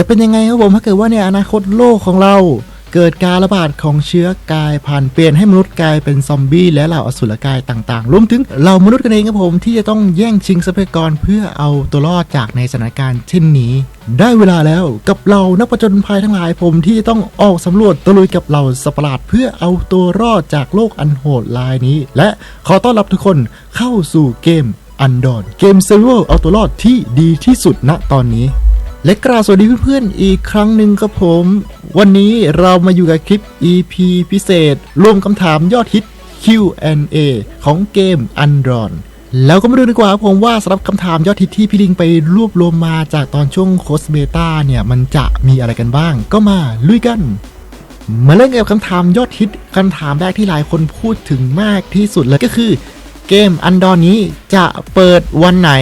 จะเป็นยังไงครับผมถ้าเกิดว่าในอนาคตโลกของเรา เกิดการระบาดของเชื้อกายพันธุ์เปลี่ยนให้มนุษย์กลายเป็นซอมบี้และเหล่าอสุรกายต่างๆ รวมถึงเหล่ามนุษย์กันเองครับผมที่จะต้องแย่งชิงทรัพยากรเพื่อเอาตัวรอดจากในสถานการณ์เช่นนี้ ได้เวลาแล้วกับเรานักประจนภัยทั้งหลายผมที่จะต้องออกสำรวจตะลุยกับเหล่าสัตว์ประหลาดเพื่อเอาตัวรอดจากโลกอันโหดร้ายนี้ และขอต้อนรับทุกคนเข้าสู่เกมอันดอนเกมเซ r ร์ a เอาตัวรอดที่ดีที่สุดณตอนนี้ และกราบสวัสดีเพื่อนๆอีกครั้งหนึ่งครับผม วันนี้เรามาอยู่กับคลิป EP พิเศษ รวมคำถามยอดฮิต Q&A ของเกม u n d r o n แล้วก็มาดูดีกว่าผมว่าสำหรับคำถามยอดฮิตที่พี่ลิงไปรวบรวมมาจากตอนช่วงโคสเบต้าเนี่ย มันจะมีอะไรกันบ้าง ก็มาลุยกันมาเริ่มกับคำถามยอดฮิตคำถามแรกที่หลายคนพูดถึงมากที่สุดเลยก็คือ เกมอันดอนนี้จะเปิดวันไหน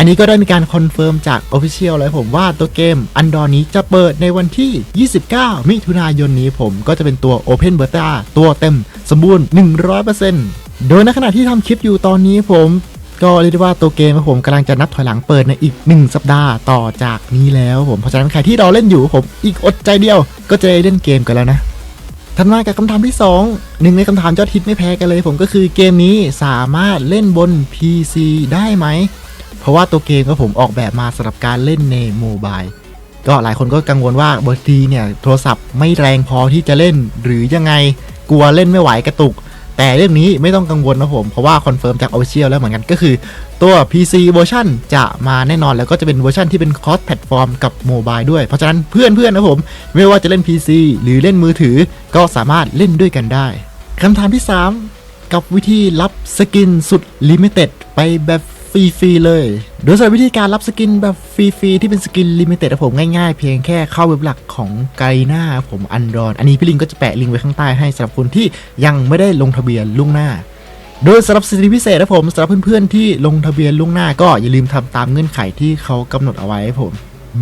อันนี้ก็ได้มีการคอนเฟิร์มจาก Official แล้วผมว่าตัวเกมอันดอร์นี้จะเปิดในวันที่ 29 มิถุนายนนี้ผมก็จะเป็นตัว Open Beta ตัวเต็มสมบูรณ์ 100%โดยในขณะที่ทำคลิปอยู่ตอนนี้ผมก็เรียกได้ว่าตัวเกมผมกำลังจะนับถอยหลังเปิดในอีก 1 สัปดาห์ต่อจากนี้แล้วผมเพราะฉะนั้นใครที่รอเล่นอยู่ผมอีกอดใจเดียว ก็จะได้เล่นเกมกันแล้วนะถัดมากับคำถามที่ 2 หนึ่งในคำถามยอดฮิตไม่แพ้กันเลย ผมก็คือเกมนี้สามารถเล่นบน PC ได้ไหม เพราะว่าตัวเกมก็ผมออกแบบมาสำหรับการเล่นในโมบายก็หลายคนก็กังวลว่าบางทีเนี่ยโทรศัพท์ไม่แรงพอที่จะเล่นหรือยังไงกลัวเล่นไม่ไหวกระตุก แต่เรื่องนี้ไม่ต้องกังวลนะผมเพราะว่าคอนเฟิร์มจาก Official แล้วเหมือนกันก็คือตัว PC เวอร์ชันจะมาแน่นอนแล้วก็จะเป็นเวอร์ชันที่เป็นคอ s แพลตฟอร์มกับโมบายด้วย เพราะฉะนั้นเพื่อนๆนะผม ไม่ว่าจะเล่น PC หรือเล่นมือถือก็สามารถเล่นด้วยกันได้คำถามที่ 3 กับวิธีรับสกินสุดลิมิเต็ดไปแบบ ฟรีๆเลย โดยสำหรับวิธีการรับสกินแบบฟรีๆที่เป็นสกินลิมิเต็ดผมง่ายๆ เพียงแค่เข้าเว็บหลักของไกหน้าผมอันดอนอันนี้พี่ลิงก็จะแปะลิงก์ไว้ข้างใต้ให้สำหรับคนที่ยังไม่ได้ลงทะเบียนล่วงหน้า โดยสำหรับสิทธิพิเศษนะผมสำหรับเพื่อนๆที่ลงทะเบียนล่วงหน้า ก็อย่าลืมทำตามเงื่อนไขที่เขากำหนดเอาไว้ให้ผม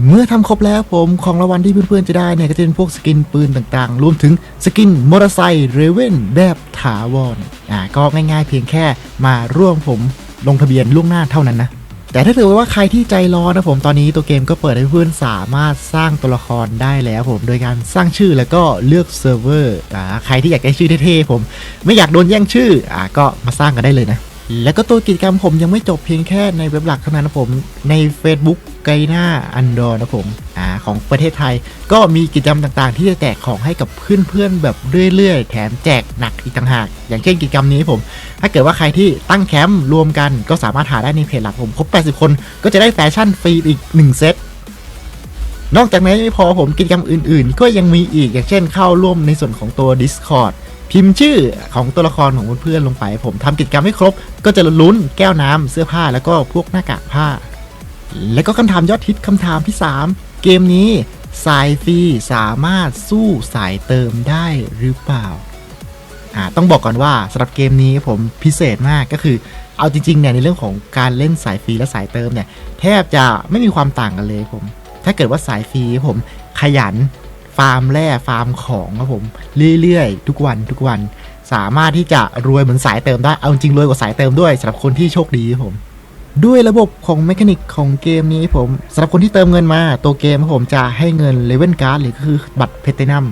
เมื่อทำครบแล้วผมของรางวัลที่เพื่อนๆจะได้เนี่ยก็จะเป็นพวกสกินปืนต่างๆ รวมถึงสกินมอเตอร์ไซค์เรเว่นแบบถาวรอ่าก็ง่ายๆเพียงแค่มาร่วมผม ลงทะเบียนล่วงหน้าเท่านั้นนะแต่ถ้าเกิดว่าใครที่ใจร้อนนะผมตอนนี้ตัวเกมก็เปิดให้เพื่อนสามารถสร้างตัวละครได้แล้วผมโดยการสร้างชื่อแล้วก็เลือกเซิร์ฟเวอร์อ่าใครที่อยากได้ชื่อเท่ๆผม ไม่อยากโดนแย่งชื่ออ่าก็มาสร้างกันได้เลยนะ แล้วก็ตัวกิจกรรมผมยังไม่จบเพียงแค่ในเว็บหลักเท่านั้นนะผมใน Facebook ไกหน้าอันดอร์นะผมอ่าของประเทศไทย ก็มีกิจกรรมต่างๆ ที่จะแจกของให้กับเพื่อนๆแบบเรื่อยๆ แถมแจกหนักอีกต่างหาก อย่างเช่นกิจกรรมนี้ผม ถ้าเกิดว่าใครที่ตั้งแคมป์รวมกันก็สามารถหาได้ในเพจหลักผมครบ 80 คน ก็จะได้แฟชั่นฟรีอีก 1 เซตนอกจากนั้ไม่พอผมกิจกรรมอื่นๆ ก็ยังมีอีกอย่างเช่นเข้าร่วมในส่วนของตัว Discord พิมพ์ชื่อของตัวละครของเพื่อนๆลงไป ผมทำกิจกรรมให้ครบ ก็จะลุ้นแก้วน้ำเสื้อผ้าแล้วก็พวกหน้ากากผ้า แล้วก็คำถามยอดฮิตคำถามที่ 3 เกมนี้สายฟรีสามารถสู้สายเติมได้หรือเปล่าอ่า ต้องบอกก่อนว่าสำหรับเกมนี้ผมพิเศษมากก็คือ เอาจริงๆเนี่ยในเรื่องของการเล่นสายฟรีและสายเติมเนี่ยแทบจะไม่มีความต่างกันเลยผม ถ้าเกิดว่าสายฟรีผมขยันฟาร์มแร่ฟาร์มของครับผมเรื่อยๆ ทุกวันทุกวัน สามารถที่จะรวยเหมือนสายเติมได้เอาจริงรวยกว่าสายเติมด้วยสำหรับคนที่โชคดีครับผม ด้วยระบบของเมคานิกของเกมนี้ผมสำหรับคนที่เติมเงินมาตัวเกมผมจะให้เงินเลเวลการ์ดหรือก็คือบัตรเพตินัม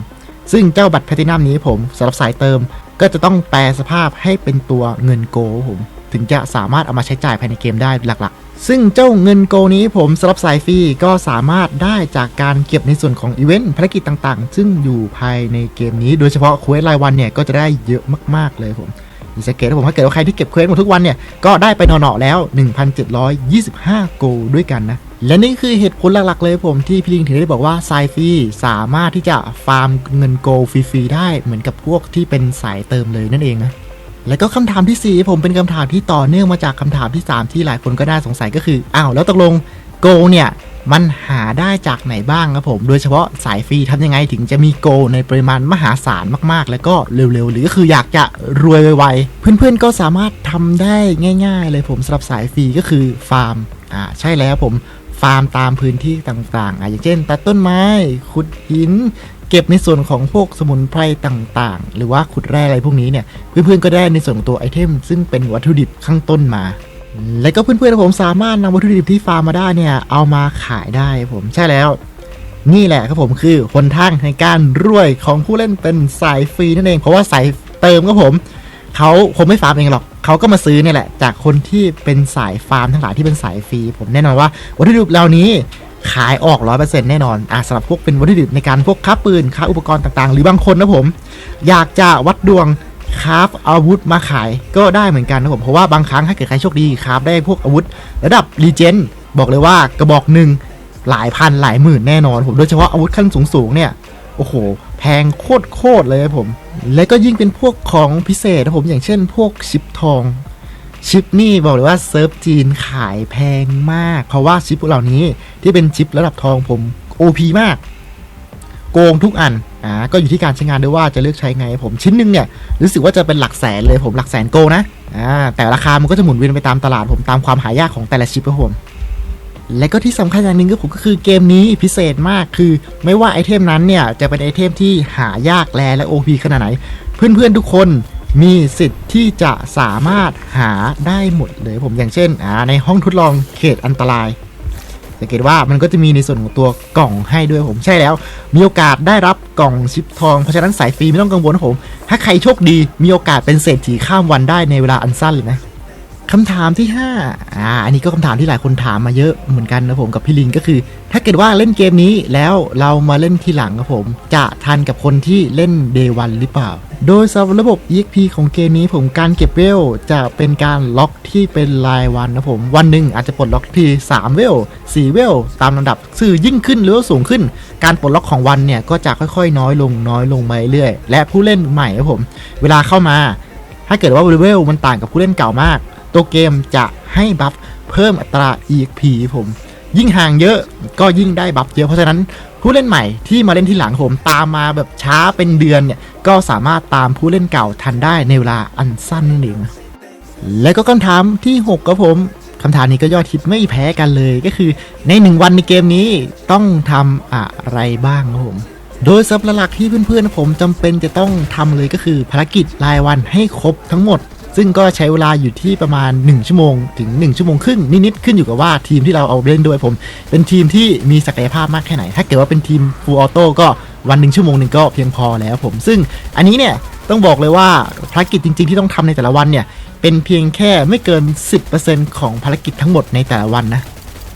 ซึ่งเจ้าบัตรเพตินัมนี้ผมสำหรับสายเติมก็จะต้องแปลสภาพให้เป็นตัวเงินโกผมถึงจะสามารถเอามาใช้จ่ายภายในเกมได้หลักๆ ซึ่งเจ้าเงินโกนี้ผมสำหรับสายฟรีก็สามารถได้จากการเก็บในส่วนของอีเวนต์ภารกิจต่างๆ ซึ่งอยู่ภายในเกมนี้ โดยเฉพาะเควสรายวันเนี่ยก็จะได้เยอะมากๆเลยผม มีสเกตผมถ้าเกิดว่าใครที่เก็บเควสหมดทุกวันเนี่ย ก็ได้ไปหนอๆแล้ว 1,725 โกลด้วยกันนะ และนี่คือเหตุผลหลักๆเลยผมที่พี่ลิงถึงได้บอกว่าสายฟรีสามารถที่จะฟาร์มเงินโกลฟรีๆได้เหมือนกับพวกที่เป็นสายเติมเลยนั่นเองนะแล้วก็คำถามที่ 4 ผมเป็นคำถามที่ต่อเนื่องมาจากคำถามที่ 3 ที่หลายคนก็น่าสงสัยก็คือ อ้าว แล้วตกลงโกเนี่ย มันหาได้จากไหนบ้างครับผม โดยเฉพาะสายฟรีทำยังไงถึงจะมีโกในปริมาณมหาศาลมากๆ แล้วก็เร็วๆ หรือก็คืออยากจะรวยไวๆ เพื่อนๆก็สามารถทำได้ง่าย ๆ เลยผมสำหรับสายฟรีก็คือฟาร์มอ่าใช่แล้วผมฟาร์มตามพื้นที่ต่างๆอะอย่างเช่นตัดต้นไม้ขุดหินเก็บในส่วนของพวกสมุนไพรต่างๆ หรือว่าขุดแร่อะไรพวกนี้เนี่ยเพื่อนๆก็ได้ในส่วนของตัวไอเทม ซึ่งเป็นวัตถุดิบข้างต้นมา และก็เพื่อนๆผมสามารถนำวัตถุดิบที่ฟาร์มมาได้เนี่ย เอามาขายได้ผมใช่แล้ว นี่แหละครับผมคือหนทางในการรวยของผู้เล่นเป็นสายฟรีนั่นเอง เพราะว่าสายเติมครับผมเขาคงไม่ฟาร์มเองหรอกเขาก็มาซื้อเนี่ยแหละ จากคนที่เป็นสายฟาร์มทั้งหลายที่เป็นสายฟรี ผมแน่นอนว่าวัตถุดิบเหล่านี้ขายออกร้อยเปอร์เซ็นต์แน่นอนอะสำหรับพวกเป็นวัตถุดิบในการพวกค้าปืนค้าอุปกรณ์ต่างๆ หรือบางคนนะผม อยากจะวัดดวง คราฟอาวุธมาขายก็ได้เหมือนกันนะผมเพราะว่าบางครั้งถ้าเกิดใครโชคดีคราฟได้พวกอาวุธ ระดับรีเจนบอกเลยว่ากระบอกหนึ่งหลายพันหลายหมื่นแน่นอนผมโดยเฉพาะอาวุธขั้นสูงๆเนี่ยโอ้โห แพงโคตรโคตรเลยผม และก็ยิ่งเป็นพวกของพิเศษนะผมอย่างเช่นพวกชิปทอง ชิปนี่บอกเลยว่าเซิร์ฟจีนขายแพงมาก เพราะว่าชิปพวกเหล่านี้ที่เป็นชิประดับทองผม OP มาก โกงทุกอันอ่าก็อยู่ที่การใช้งานด้วยว่าจะเลือกใช้ไง ผมชิ้นหนึงเนี่ยรู้สึกว่าจะเป็นหลักแสนเลยผมหลักแสนโกนะอ่าแต่ราคามันก็จะหมุนเวียนไปตามตลาดผมตามความหายากของแต่ละชิปครับผมและก็ที่สำคัญอย่างหนึ่งก็ผมก็คือเกมนี้พิเศษมากคือ ไม่ว่าไอเทมนั้นเนี่ยจะเป็นไอเทมที่หายากแลและ OP ขนาดไหน เพื่อนๆทุกคนมีสิทธิ์ที่จะสามารถหาได้หมดเลยผมอย่างเช่นอ่าในห้องทดลองเขตอันตราย สังเกตว่ามันก็จะมีในส่วนของตัวกล่องให้ด้วยผมใช่แล้ว มีโอกาสได้รับกล่องชิปทองเพราะฉะนั้นสายฟรีไม่ต้องกังวลนะผม ถ้าใครโชคดีมีโอกาสเป็นเศรษฐีข้ามวันได้ในเวลาอันสั้นเลยนะ คำถามที่ 5 อ่า อันนี้ก็คำถามที่หลายคนถามมาเยอะเหมือนกันนะผมกับพี่ลิงก็คือ ถ้าเกิดว่าเล่นเกมนี้แล้วเรามาเล่นทีหลังครับผม จะทันกับคนที่เล่น Day 1หรือเปล่า โดยสำหรับระบบ EXP ของเกมนี้ผมการเก็บเวลจะเป็นการล็อกที่เป็นรายวันนะผม วันหนึ่งอาจจะปลดล็อกที่3เวล4เวลตามลำดับสื่อยิ่งขึ้นหรือสูงขึ้น การปลดล็อกของวันเนี่ยก็จะค่อยๆ น้อยลงน้อยลงมาเรื่อยและผู้เล่นใหม่ครับผม เวลาเข้ามา ถ้าเกิดว่าเวลมันต่างกับผู้เล่นเก่ามาก ตัวเกมจะให้บัฟเพิ่มอัตรา EXP ผม ยิ่งห่างเยอะก็ยิ่งได้บัฟเยอะเพราะฉะนั้นผู้เล่นใหม่ที่มาเล่นที่หลังผมตามมาแบบช้าเป็นเดือนเนี่ยก็สามารถตามผู้เล่นเก่าทันได้ในเวลาอันสั้นนั่นเองและก็คำถามที่6ครับผมคำถามนี้ก็ยอดฮิตไม่แพ้กันเลยก็คือในหนึ่งวันในเกมนี้ต้องทำอะไรบ้างครับผม โดยสับหลักที่เพื่อนๆผมจำเป็นจะต้องทำเลยก็คือภารกิจรายวันให้ครบทั้งหมด ซึ่งก็ใช้เวลาอยู่ที่ประมาณ 1 ชั่วโมง ถึง 1 ชั่วโมงครึ่งนิดๆขึ้นอยู่กับว่าทีมที่เราเอาเล่นด้วยผม เป็นทีมที่มีศักยภาพมากแค่ไหน ถ้าเกิดว่าเป็นทีมฟูลออโต้ก็วันหนึ่งชั่วโมงหนึ่งก็เพียงพอแล้วผม ซึ่งอันนี้เนี่ยต้องบอกเลยว่าภารกิจจริง ๆ ที่ต้องทำในแต่ละวันเนี่ยเป็นเพียงแค่ไม่เกิน 10%ของภารกิจทั้งหมดในแต่ละวันนะ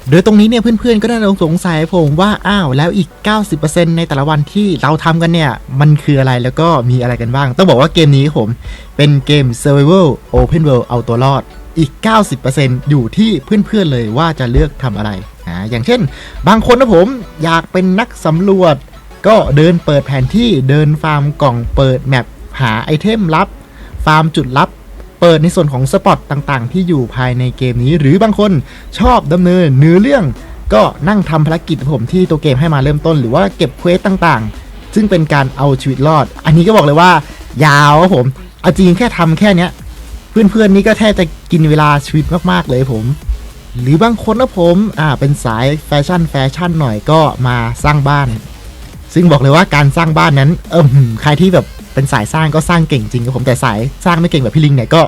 โดยตรงนี้เนี่ยเพื่อนๆก็น่าจะสงสัยผมว่าอ้าวแล้วอีก 90%ในแต่ละวันที่เราทำกันเนี่ย มันคืออะไรแล้วก็มีอะไรกันบ้าง ต้องบอกว่าเกมนี้ผมเป็นเกม Survival Open World เอาตัวรอดอีก 90%อยู่ที่เพื่อนๆเลยว่าจะเลือกทำอะไรอ่าอย่างเช่น บางคนนะผมอยากเป็นนักสำรวจ ก็เดินเปิดแผนที่เดินฟาร์มกล่องเปิดแมปหาไอเทมลับ ฟาร์มจุดลับ เปิดในส่วนของสปอตต่างๆ ที่อยู่ภายในเกมนี้ หรือบางคนชอบดำเนินเนื้อเรื่อง ก็นั่งทำภารกิจผมที่ตัวเกมให้มาเริ่มต้น หรือว่าเก็บเควสต่างๆ ซึ่งเป็นการเอาชีวิตรอด อันนี้ก็บอกเลยว่า ยาวครับผมเอาจริงแค่ทำแค่เนี้ยเพื่อนๆนี่ก็แทบจะกินเวลาชีวิตมากๆเลยผมหรือบางคนนะผมอ่าเป็นสายแฟชั่นแฟชั่นหน่อยก็มาสร้างบ้าน ซึ่งบอกเลยว่าการสร้างบ้านนั้นเออใครที่แบบ เป็นสายสร้างก็สร้างเก่งจริงครับผมแต่สายสร้างไม่เก่งแบบพี่ลิงเนี่ยก็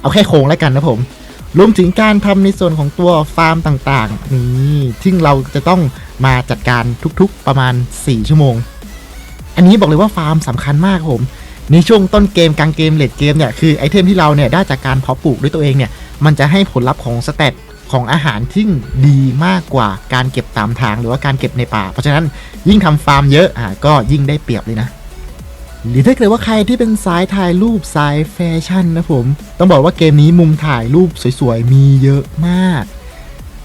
เอาแค่โครงแล้วกันนะผมรวมถึงการทำในส่วนของตัวฟาร์มต่างๆนี่ซึ่เราจะต้องมาจัดการทุกๆประมาณ 4 ชั่วโมง อันนี้บอกเลยว่าฟาร์มสำคัญมากครับผมในช่วงต้นเกมกลางเกมเลดเกมเนี่ยคือไอเทมที่เราเนี่ยได้จากการเพาะปลูกด้วยตัวเองเนี่ยมันจะให้ผลลัพธ์ของสเตตของอาหารที่ดีมากกว่าการเก็บตามทางหรือว่าการเก็บในป่า เพราะฉะนั้นยิ่งทำฟาร์มเยอะอ่าก็ยิ่งได้เปรียบเลยนะ หรือถ้าเกิดว่าใครที่เป็นสายถ่ายรูปสายแฟชั่นนะผม ต้องบอกว่าเกมนี้มุมถ่ายรูปสวยๆ มีเยอะมาก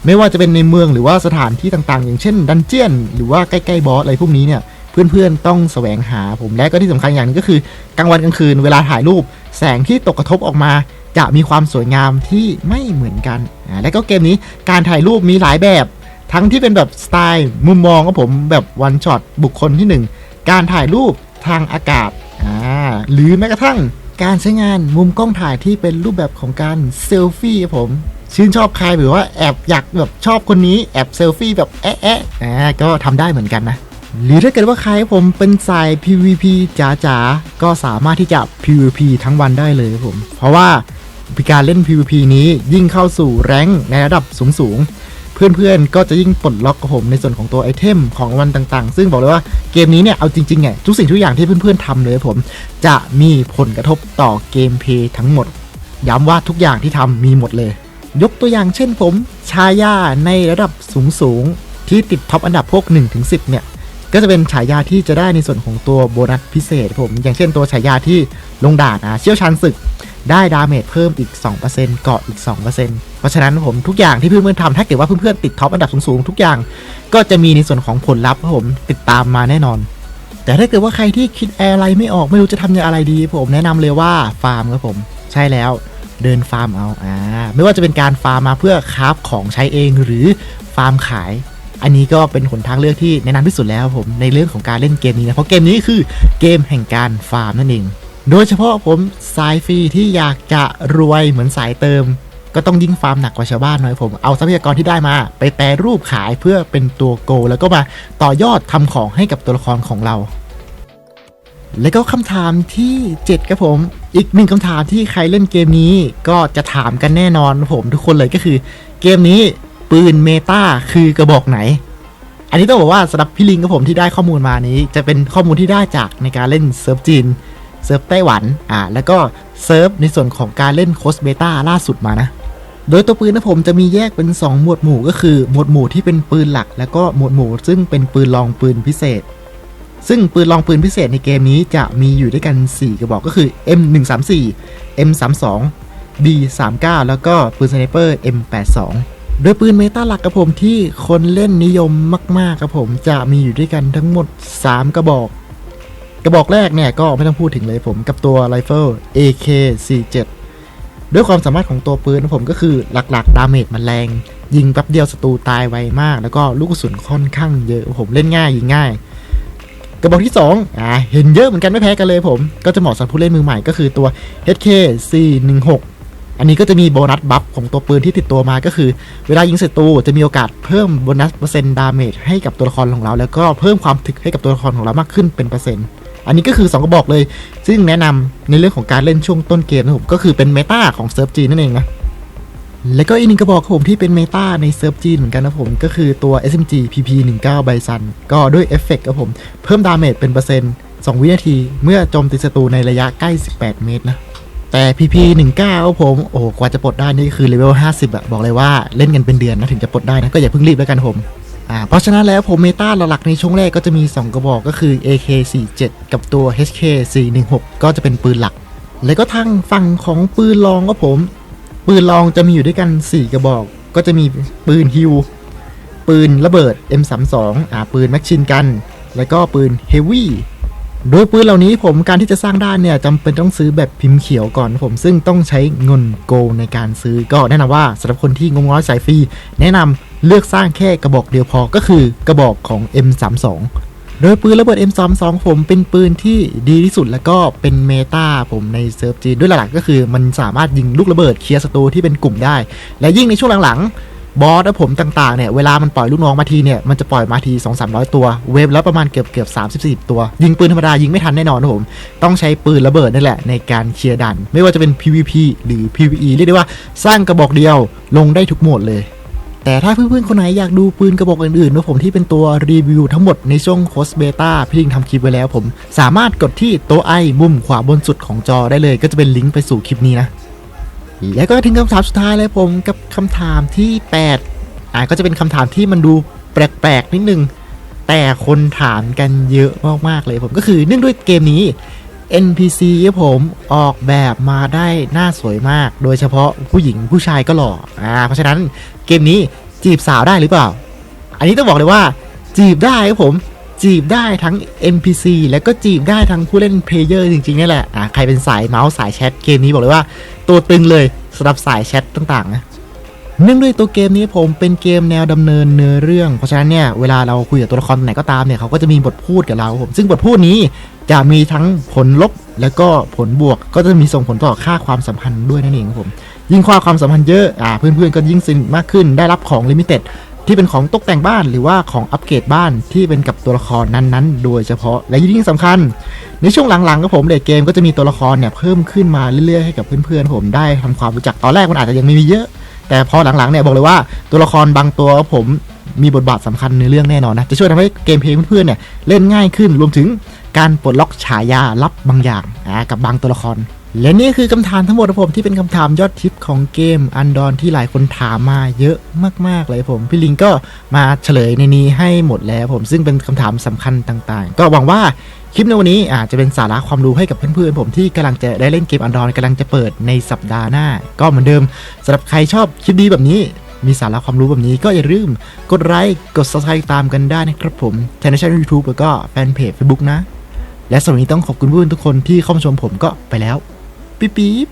ไม่ว่าจะเป็นในเมืองหรือว่าสถานที่ต่างๆ อย่างเช่นดันเจียน หรือว่าใกล้ๆบอสอะไรพวกนี้เนี่ยเพื่อนๆ ต้องแสวงหาผมและก็ที่สำคัญอย่างนึงก็คือกลางวันกลางคืนเวลาถ่ายรูป แสงที่ตกกระทบออกมา จะมีความสวยงามที่ไม่เหมือนกันอ่าและก็เกมนี้การถ่ายรูปมีหลายแบบ ทั้งที่เป็นแบบสไตล์มุมมองของผมแบบวันช็อตบุคคลที่หนึ่งการถ่ายรูป ทางอากาศอ่าหรือแม้กระทั่งการใช้งานมุมกล้องถ่ายที่เป็นรูปแบบของการเซลฟี่ครับผมชื่นชอบใครหรือว่าแอบอยากแบบชอบคนนี้แอบเซลฟี่แบบแอะแอะอ่าก็ทำได้เหมือนกันนะ หรือถ้าเกิดว่าใครผมเป็นสาย PVP จ๋าๆ ก็สามารถที่จะ PVP ทั้งวันได้เลยครับผม เพราะว่าการเล่น PVP นี้ยิ่งเข้าสู่แรงในระดับสูงๆ เพื่อนๆ ก็จะยิ่งปลดล็อกผมในส่วนของตัวไอเทมของรางวันต่างๆ ซึ่งบอกเลยว่าเกมนี้เนี่ย เอาจริงๆเนี่ยทุกสิ่งทุกอย่างที่เพื่อนๆทำเลยผม จะมีผลกระทบต่อเกมเพย์ทั้งหมด ย้ำว่าทุกอย่างที่ทำมีหมดเลย ยกตัวอย่างเช่นผมชายาในระดับสูงๆที่ติดท็อปอันดับพวก 1-10 เนี่ย ก็จะเป็นฉายาที่จะได้ในส่วนของตัวโบนัสพิเศษผม อย่างเช่นตัวฉายาที่ลงด่านอะเชี่ยวชาญศึกได้ดาเมจเพิ่มอีก 2%เกาะอีก 2%เพราะฉะนั้นผมทุกอย่างที่เพื่อนๆทำถ้าเกิดว่าเพื่อนๆติดท็อปอันดับสูงๆ ทุกอย่าง ก็จะมีในส่วนของผลลัพธ์ผมติดตามมาแน่นอน แต่ถ้าเกิดว่าใครที่คิดอะไรไม่ออกไม่รู้จะทำอย่างไรดี ผมแนะนำเลยว่าฟาร์มครับผมใช่แล้วเดินฟาร์มเอาอ่าไม่ว่าจะเป็นการฟาร์มมาเพื่อคราฟของใช้เองหรือฟาร์มขาย อันนี้ก็เป็นหนทางเลือกที่แนะนำที่สุดแล้วผมในเรื่องของการเล่นเกมนี้นะเพราะเกมนี้คือเกมแห่งการฟาร์มนั่นเองโดยเฉพาะผมสายฟรีที่อยากจะรวยเหมือนสายเติม ก็ต้องยิ่งฟาร์มหนักกว่าชาวบ้านหน่อยผมเอาทรัพยากรที่ได้มา ไปแปรรูปขายเพื่อเป็นตัวโก แล้วก็มาต่อยอดทำของให้กับตัวละครของเรา แล้วก็คำถามที่ 7 ครับผม อีกหนึ่งคำถามที่ใครเล่นเกมนี้ก็จะถามกันแน่นอนผมทุกคนเลยก็คือ เกมนี้ ปืนเมตาคือกระบอกไหน อันนี้ต้องบอกว่าสำหรับพี่ลิงกับผมที่ได้ข้อมูลมานี้ จะเป็นข้อมูลที่ได้จากในการเล่นเซิร์ฟจีนเซิร์ฟไต้หวันอ่าแล้วก็เซิร์ฟในส่วนของการเล่นโคสเบต้าล่าสุดมานะโดยตัวปืนนะผมจะมีแยกเป็น 2 หมวดหมู่ก็คือ หมวดหมู่ที่เป็นปืนหลัก แล้วก็หมวดหมู่ซึ่งเป็นปืนลองปืนพิเศษ ซึ่งปืนลองปืนพิเศษในเกมนี้จะมีอยู่ด้วยกัน 4 กระบอกก็คือ M134 M32 B39 แล้วก็ปืนสไนเปอร์ M82 โดยปืนเมตาหลักกับผมที่คนเล่นนิยมมากๆกับผมจะมีอยู่ด้วยกันทั้งหมด 3 กระบอก กระบอกแรกเนี่ยก็ไม่ต้องพูดถึงเลยผมกับตัวไรเฟิล AK47 ด้วยความสามารถของตัวปืนนะผมก็คือหลักๆ ดาเมจมันแรง ยิงแป๊บเดียวศัตรูตายไวมาก แล้วก็ลูกกระสุนค่อนข้างเยอะผมเล่นง่ายยิงง่าย กระบอกที่2อ่าเห็นเยอะเหมือนกันไม่แพ้กันเลยผม ก็จะเหมาะสำหรับผู้เล่นมือใหม่ก็คือตัว HK416 อันนี้ก็จะมีโบนัสบัฟของตัวปืนที่ติดตัวมาก็คือ เวลายิงศัตรูจะมีโอกาสเพิ่มโบนัสเปอร์เซ็นต์ดาเมจให้กับตัวละครของเรา แล้วก็เพิ่มความถึกให้กับตัวละครของเรามากขึ้นเป็นเปอร์เซ็นต์อันนี้ก็คือ 2กระบอกเลย ซึ่งแนะนำในเรื่องของการเล่นช่วงต้นเกมนะผมก็คือเป็นเมตาของเซิร์ฟจีนนั่นเองนะแล้วก็อีกหนึ่งกระบอกผมที่เป็นเมตาในเซิร์ฟจีนเหมือนกันนะผม ก็คือตัว SMG PP19 ไบซันก็ด้วยเอฟเฟกต์ครับผม เพิ่มดาเมจเป็นเปอร์เซ็นต์2วินาที เมื่อโจมตีศัตรูในระยะใกล้ 18 เมตรนะ แต่ PP19 ครับผม โอ้กว่าจะปลดได้นี่คือเลเวล50อะบอกเลยว่าเล่นกันเป็นเดือนนะถึงจะปลดได้นะก็อย่าเพิ่งรีบแล้วกันผมอ่าเพราะฉะนั้นแล้วผมเมตาหลักๆในช่วงแรกก็จะมี 2 กระบอกก็คือ AK47 กับตัว HK416 ก็จะเป็นปืนหลัก แล้วก็ทางฝั่งของปืนลองก็ผม ปืนลองจะมีอยู่ด้วยกัน 4 กระบอก ก็จะมีปืนฮิวปืนระเบิด M32 อ่าปืนแมชชินกัน แล้วก็ปืนเฮวี่ โดยปืนเหล่านี้ผมการที่จะสร้างได้เนี่ยจำเป็นต้องซื้อแบบพิมพ์เขียวก่อนผมซึ่งต้องใช้เงินโกลในการซื้อก็แนะนำว่าสำหรับคนที่งงง้อยสายฟรีแนะนำเลือกสร้างแค่กระบอกเดียวพอก็คือกระบอกของ M32 โดยปืนระเบิด M32 ผมเป็นปืนที่ดีที่สุดแล้วก็เป็นเมตาผมในเซิร์ฟจีนด้วยหลักๆก็คือมันสามารถยิงลูกระเบิดเคลียร์ศัตรูที่เป็นกลุ่มได้ และยิ่งในช่วงหลังๆ บอสและผมต่างๆ เนี่ย เวลามันปล่อยลูกน้องมาทีเนี่ย มันจะปล่อยมาที2 3 0 0 ตัว เวฟแล้วประมาณเกือบเกือบ3 4ตัว ยิงปืนธรรมดา ยิงไม่ทันแน่นอนนะผม ต้องใช้ปืนระเบิดนั่นแหละ ในการเคลียร์ดัน ไม่ว่าจะเป็น PVP หรือ PVE เรียกได้ว่าสร้างกระบอกเดียวลงได้ทุกโหมดเลยแต่ถ้าเพื่อนๆ คนไหนอยากดูปืนกระบอกอื่นๆนะผมที่เป็นตัวรีวิวทั้งหมดในช่วงโคสเบต้าพี่ลิงทำคลิปไว้แล้วผม สามารถกดที่โต๊ะไอมุมขวาบนสุดของจอได้เลย ก็จะเป็นลิงก์ไปสู่คลิปนี้นะ แล้วก็ถึงคำถามสุดท้ายเลยผมกับคำถามที่ 8 อ่าก็จะเป็นคำถามที่มันดูแปลกๆนิดนึง แต่คนถามกันเยอะมากๆเลยผมก็คือเนื่องด้วยเกมนี้ NPC ครับผมออกแบบมาได้หน้าสวยมาก โดยเฉพาะผู้หญิงผู้ชายก็หล่ออ่าเพราะฉะนั้นเกมนี้จีบสาวได้หรือเปล่า อันนี้ต้องบอกเลยว่า จีบได้ครับผมจีบได้ทั้ง NPC แล้วก็จีบได้ทั้งผู้เล่นเพลเยอร์จริงๆนี่แหละอ่าใครเป็นสายเมาส์สายแชทเกมนี้บอกเลยว่า ตัวตึงเลยสำหรับสายแชทต่างๆนะเนื่องด้วยตัวเกมนี้ผมเป็นเกมแนวดำเนินเนื้อเรื่อง เพราะฉะนั้นเนี่ยเวลาเราคุยกับตัวละครตัวไหนก็ตามเนี่ยเขาก็จะมีบทพูดกับเราผม ซึ่งบทพูดนี้จะมีทั้งผลลบแล้วก็ผลบวก ก็จะมีส่งผลต่อค่าความสัมพันธ์ด้วยนั่นเองครับผม ยิ่งค่าความสัมพันธ์เยอะอ่าเพื่อนๆก็ยิ่งสนิทมากขึ้นได้รับของลิมิเต็ด ที่เป็นของตกแต่งบ้านหรือว่าของอัปเกรดบ้านที่เป็นกับตัวละครนั้นๆ โดยเฉพาะและยิ่งสำคัญ ในช่วงหลังๆครับผมเด็กเกมก็จะมีตัวละครเนี่ยเพิ่มขึ้นมาเรื่อยๆให้กับเพื่อนๆผมได้ทำความรู้จักตอนแรกมันอาจจะยังไม่มีเยอะ แต่พอหลังๆเนี่ยบอกเลยว่าตัวละครบางตัวผมมีบทบาทสำคัญในเรื่องแน่นอนนะ จะช่วยทำให้เกมเพลย์เพื่อนๆเนี่ยเล่นง่ายขึ้นรวมถึงการปลดล็อกฉายาลับบางอย่างอ่ากับบางตัวละคร และนี่คือคำถามทั้งหมดของผมที่เป็นคำถามยอดทิปของเกมอันดอนที่หลายคนถามมาเยอะมาก ๆ เลยผม พี่ลิงก็มาเฉลยในนี้ให้หมดแล้วผมซึ่งเป็นคำถามสำคัญต่างๆ ก็หวังว่าคลิปในวันนี้อาจจะเป็นสาระความรู้ให้กับเพื่อนๆผมที่กำลังจะได้เล่นเกมอันดอนกำลังจะเปิดในสัปดาห์หน้า ก็เหมือนเดิมสำหรับใครชอบคลิปดีแบบนี้มีสาระความรู้แบบนี้ก็อย่าลืมกดไลค์กด subscribe ตามกันได้นะครับผมทางช่อง YouTube แล้วก็แฟนเพจ Facebook นะ และสำหรับนนี้ต้องขอบคุณเพื่อนทุกคนที่เข้ามาชมผมก็ไปแล้ว ปิ๊บปิ๊บ